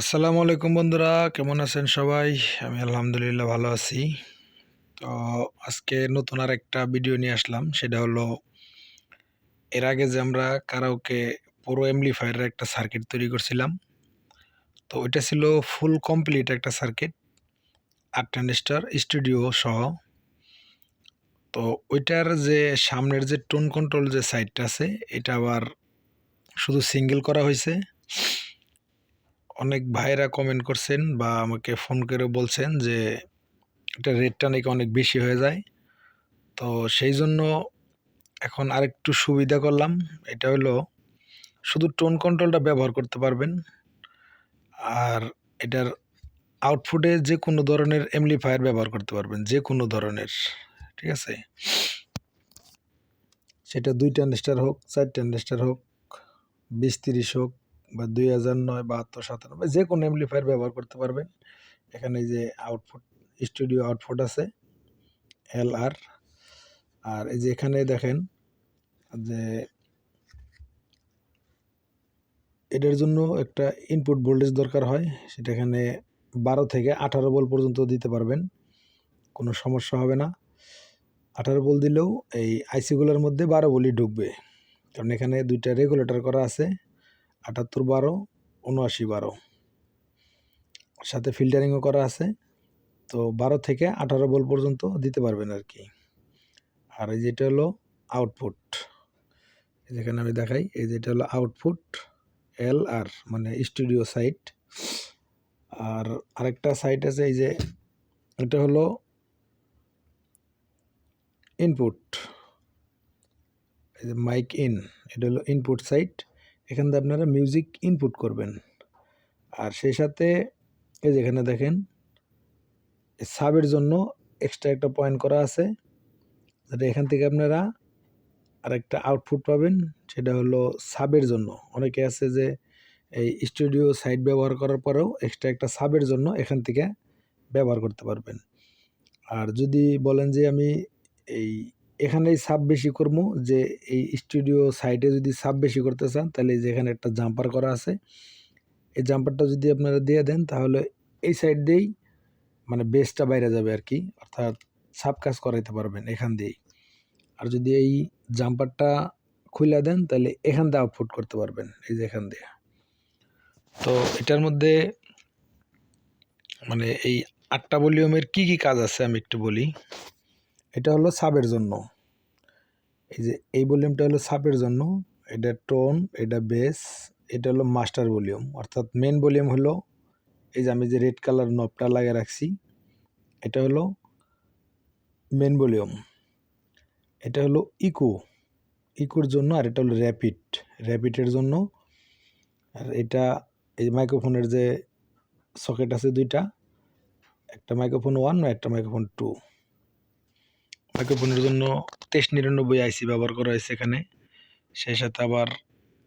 আসসালামু আলাইকুম বন্ধুরা, কেমন আছেন সবাই? আমি আলহামদুলিল্লাহ ভালো আছি। তো আজকে নতুন আর একটা ভিডিও নিয়ে আসলাম, সেটা হলো এর আগে যে আমরা কারাওকে পুরো এমপ্লিফায়ারের একটা সার্কিট তৈরি করছিলাম, তো ওইটা ছিল ফুল কমপ্লিট একটা সার্কিট আট ট্রানজিস্টার স্টুডিও সহ। তো ওইটার যে সামনের যে টোন কন্ট্রোল যে সাইডটা আছে, এটা আবার শুধু সিঙ্গেল করা হয়েছে। অনেক ভাইরা কমেন্ট করছেন বা আমাকে ফোন করে বলছেন যে, এটা রেটটা নাকি অনেক বেশি হয়ে যায়। তো সেই জন্য এখন আরেকটু সুবিধা করলাম, এটা হলো শুধু টোন কন্ট্রোলটা ব্যবহার করতে পারবেন। আর এটার আউটপুটে যে কোনো ধরনের এমপ্লিফায়ার ব্যবহার করতে পারবেন, যে কোনো ধরনের, ঠিক আছে? সেটা দুই ট্রানজিস্টার হোক চার ট্রানজিস্টার হোক, বিশ তিরিশ হোক বা দুই হাজার নয়, বাহাত্তর, সাতানব্বই যে কোনো এমপ্লিফায়ার ব্যবহার করতে পারবেন। এখানে যে আউটপুট স্টুডিও আউটপুট আছে এল আর আর এই যে এখানে দেখেন যে এটার জন্য একটা ইনপুট ভোল্টেজ দরকার হয়, সেটা এখানে বারো থেকে আঠারো বল পর্যন্ত দিতে পারবেন, কোনো সমস্যা হবে না। আঠারো বল দিলেও এই আইসিগুলোর মধ্যে বারো বলই ঢুকবে। কারণ এখানে দুইটা রেগুলেটর করা আছে। আটাত্তর বারো, উনআশি বারো। সাথে ফিল্টারিংও করা আছে। তো বারো থেকে আঠারো বল পর্যন্ত দিতে পারবেন আর কি। আর এই যেটা হলো আউটপুট যেখানে আমি দেখাই, এই যেটা হলো আউটপুট এল আর মানে স্টুডিও সাইট আর আরেকটা সাইট আছে, এই যে এটা হলো ইনপুট এই যে মাইক ইন এটা হলো ইনপুট সাইট এখান থেকে আপনারা মিউজিক ইনপুট করবেন। আর সেই সাথে এই যেখানে দেখেন সাবের জন্য এক্সট্রা একটা পয়েন্ট করা আছে। যাতে এখান থেকে আপনারা আরেকটা আউটপুট পাবেন, সেটা হলো সাবের জন্য। অনেকে আছে যে এই স্টুডিও সাইট ব্যবহার করার পরেও এক্সট্রা একটা সাবের জন্য এখান থেকে ব্যবহার করতে পারবেন। আর যদি বলেন যে আমি এই এখানেই সাব বেশি করব যে এই স্টুডিও সাইটে যদি সাব বেশি করতে চান, তাহলে যেখানে একটা জাম্পার করা আছে। এই জাম্পারটা যদি আপনারা দিয়ে দেন, তাহলে এই সাইড দিয়েই মানে বেসটা বাইরে যাবে আর কি, অর্থাৎ সাব কাজ করাইতে পারবেন এখান দিয়েই। আর যদি এই জাম্পারটা খুলে দেন, তাহলে এখান দিয়ে আউটপুট করতে পারবেন, এই যে এখান দিয়ে। তো এটার মধ্যে মানে এই আটটা ভলিউমের কি কি কাজ আছে আমি একটু বলি। এটা হলো সাবের জন্য। এই যে, এই ভলিউমটা হলো সাবের জন্য। এটা টোন, এটা বেস, এটা হলো মাস্টার ভলিউম। অর্থাৎ মেন ভলিউম হলো, এই যে আমি যে রেড কালার নবটা লাগিয়ে রাখছি, এটা হলো মেন ভলিউম। এটা হলো ইকো। ইকোর জন্য আর এটা হলো র্যাপিড। র্যাপিডের জন্য। আর এটা, এই মাইক্রোফোনের যে সকেট আছে দুইটা, একটা মাইক্রোফোন ওয়ান, একটা মাইক্রোফোন টু। মাইক্রোফোনের জন্য তেইশ নিরানব্বই আইসি ব্যবহার করা হয়েছে এখানে। সেই সাথে আবার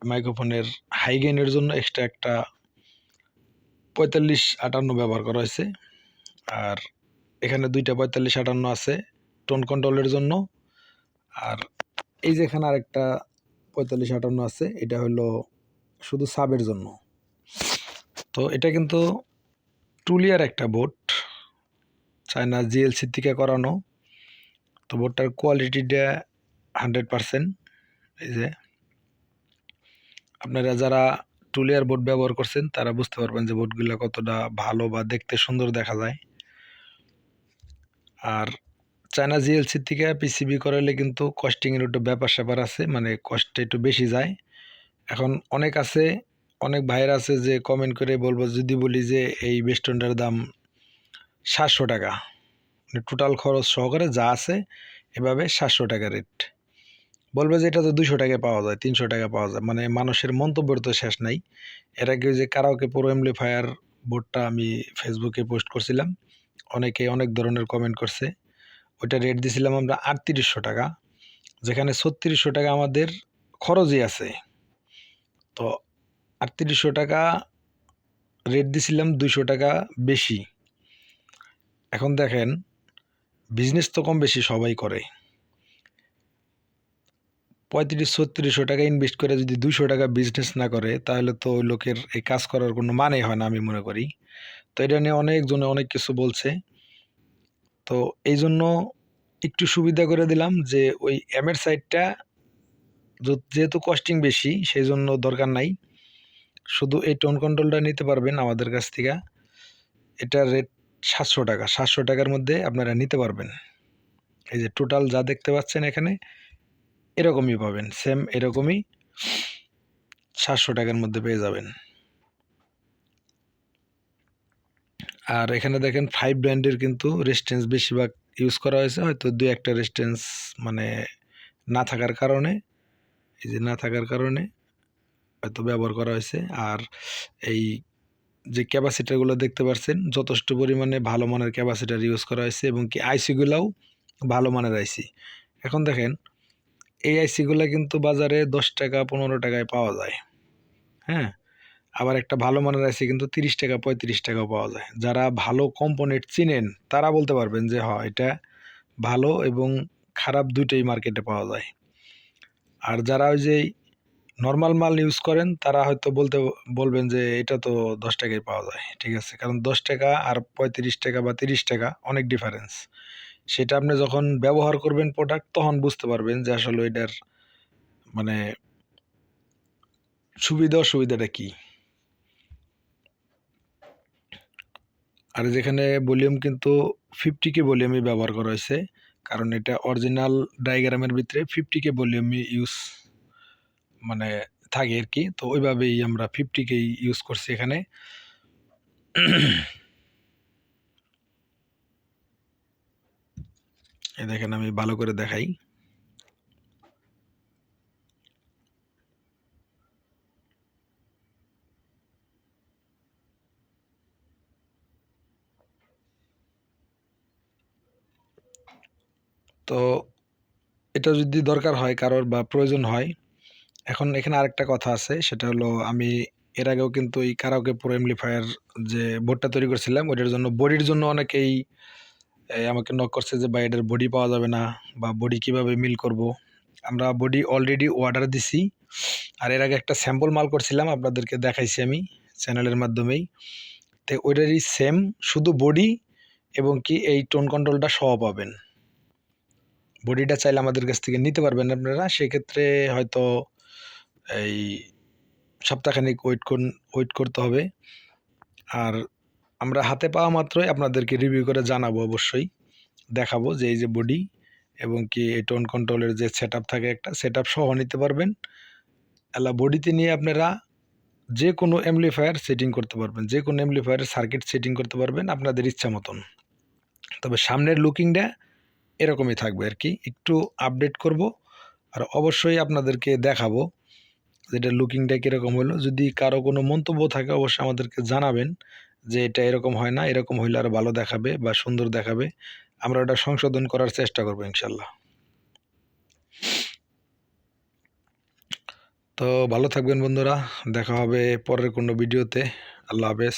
মাইক্রোফোনের হাই গেইনের জন্য এক্সট্রা একটা পঁয়তাল্লিশ আটান্ন ব্যবহার করা হয়েছে। আর এখানে দুইটা পঁয়তাল্লিশ আটান্ন আছে টোন কন্ট্রোলের জন্য। আর এই যে এখানে আরেকটা পঁয়তাল্লিশ আটান্ন আছে, এটা হলো শুধু সাবের জন্য। তো এটা কিন্তু টুলিয়ার একটা বোট চায়না জিএলসি থেকে করানো। তো বোটটার কোয়ালিটিটা হান্ড্রেড পারসেন্ট এই যে। আপনারা যারা টুলিয়ার বোট ব্যবহার করছেন, তারা বুঝতে পারবেন যে বোটগুলো কতটা ভালো বা দেখতে সুন্দর দেখা যায়। আর চায়না জিএলসি থেকে পিসিবি করালে কিন্তু কস্টিংয়ের একটু ব্যাপার স্যাপার আছে মানে কষ্টটা একটু বেশি যায়। এখন অনেক আছে, অনেক ভাইয়ের আছে যে কমেন্ট করে বলব, যদি বলি যে এই বেস্টনটার দাম সাতশো টাকা। মানে টোটাল খরচ সহকারে যা আছে এভাবে সাতশো টাকা রেট বলবে যে এটা তো দুশো টাকায় পাওয়া যায়, তিনশো টাকা পাওয়া যায় মানে মানুষের মন্তব্যের তো শেষ নাই। এর আগে যে কারাওকে পুরো এমপ্লিফায়ার বোর্ডটা আমি ফেসবুকে পোস্ট করছিলাম, অনেকে অনেক ধরনের কমেন্ট করছে। ওইটা রেট দিছিলাম আমরা আটত্রিশশো টাকা, যেখানে ছত্রিশশো টাকা আমাদের খরচই আছে। তো আটত্রিশশো টাকা রেট দিছিলাম দুইশো টাকা বেশি। এখন দেখেন বিজনেস তো কম বেশি সবাই করে। পঁয়ত্রিশ, ছত্রিশশো টাকা ইনভেস্ট করে যদি দুশো টাকা বিজনেস না করে, তাহলে তো ওই লোকের এই কাজ করার কোনো মানেই হয় না আমি মনে করি। তো এটা নিয়ে অনেকজনে অনেক কিছু বলছে। তো এই জন্য একটু সুবিধা করে দিলাম যে ওই এমের সাইডটা যেহেতু কস্টিং বেশি, সেই জন্য দরকার নাই। শুধু এই টোন কন্ট্রোলটা নিতে পারবেন আমাদের কাছ থেকে। এটা রেট সাতশো টাকা। সাতশো টাকার মধ্যে আপনারা নিতে পারবেন। এই যে টোটাল যা দেখতে পাচ্ছেন এখানে, এরকমই পাবেন। সেম এরকমই সাতশো টাকার মধ্যে পেয়ে যাবেন। আর এখানে দেখেন ফাইভ ব্র্যান্ডের কিন্তু রেস্টেন্স বেশিরভাগ ইউজ করা হয়েছে। হয়তো দু একটা রেস্টেন্স মানে না থাকার কারণে, এই যে না থাকার কারণে হয়তো ব্যবহার করা হয়েছে। আর এই যে ক্যাপাসিটারগুলো দেখতে পাচ্ছেন যথেষ্ট পরিমাণে ভালো মানের ক্যাপাসিটার ইউজ করা হয়েছে এবং কি আইসিগুলোও ভালো মানের আইসি এখন দেখেন, এই আইসিগুলো কিন্তু বাজারে দশ টাকা, পনেরো টাকায় পাওয়া যায়। হ্যাঁ? আবার একটা ভালো মানের আইসি কিন্তু তিরিশ টাকা, পঁয়ত্রিশ টাকাও পাওয়া যায়। যারা ভালো কম্পোনেন্ট চিনেন, তারা বলতে পারবেন যে, হয়, এটা ভালো এবং খারাপ দুইটাই মার্কেটে পাওয়া যায়। আর যারা ওই যে নর্মাল মাল ইউজ করেন, তারা হয়তো বলতে, বলবেন যে এটা তো দশ টাকায় পাওয়া যায়, ঠিক আছে? কারণ দশ টাকা আর পঁয়ত্রিশ টাকা বা তিরিশ টাকা অনেক ডিফারেন্স সেটা আপনি যখন ব্যবহার করবেন প্রোডাক্ট তখন বুঝতে পারবেন যে আসলে এটার মানে সুবিধা, অসুবিধাটা কী। আর যেখানে ভলিউম কিন্তু ফিফটি কে ভলিউমই ব্যবহার করা হয়েছে, কারণ এটা অরিজিনাল ডায়াগ্রামের ভিতরে ফিফটি কে ভলিউমই ইউজ মানে থাকে আর কি তো ওইভাবেই আমরা ফিফটি কে ইউজ করছি এখানে। এই দেখেন আমি ভালো করে দেখাই। তো এটা যদি দরকার হয়, কারোর বা প্রয়োজন হয় এখন এখানে আরেকটা কথা আছে, সেটা হলো আমি এর আগেও কিন্তু এই কারাওকে প্রো এমপ্লিফায়ার যে বোর্ডটা তৈরি করছিলাম, ওইটার জন্য বডির জন্য অনেকেই আমাকে নক করছে যে বা এটার বডি পাওয়া যাবে না বা বডি কীভাবে মিল করব? আমরা বডি অলরেডি অর্ডার দিছি, আর এর আগে একটা স্যাম্পল মাল করছিলাম, আপনাদেরকে দেখাইছি আমি চ্যানেলের মাধ্যমেই। তো ওইটারই সেম শুধু বডি এবং কি এই টোন কন্ট্রোলটা সহ পাবেন। বডিটা চাইলে আমাদের কাছ থেকে নিতে পারবেন আপনারা, সেক্ষেত্রে হয়তো এই সপ্তাহখানিক ওয়েট কর ওয়েট করতে হবে। আর আমরা হাতে পাওয়া মাত্রই আপনাদেরকে রিভিউ করে জানাব অবশ্যই, দেখাবো যে এই যে বডি এবং কি এই টোন কন্ট্রোলের যে সেট থাকে একটা সেট সহ নিতে পারবেন। এলা বডিতে নিয়ে আপনারা যে কোনো অ্যামলিফায়ার সেটিং করতে পারবেন যে কোনো অ্যামলিফায়ারের সার্কিট সেটিং করতে পারবেন আপনাদের ইচ্ছা মতন। তবে সামনের লুকিংটা এরকমই থাকবে আর কি, একটু আপডেট করব আর অবশ্যই আপনাদেরকে দেখাবো। যেটা লুকিংটা কীরকম হলো, যদি কারও কোনো মন্তব্য থাকে অবশ্যই আমাদেরকে জানাবেন যে এটা এরকম হয় না, এরকম হইলে আরও ভালো দেখাবে বা সুন্দর দেখাবে। আমরা ওটা সংশোধন করার চেষ্টা করব ইনশাল্লাহ। তো ভালো থাকবেন বন্ধুরা, দেখা হবে পরের কোনো ভিডিওতে। আল্লাহ হাফেজ।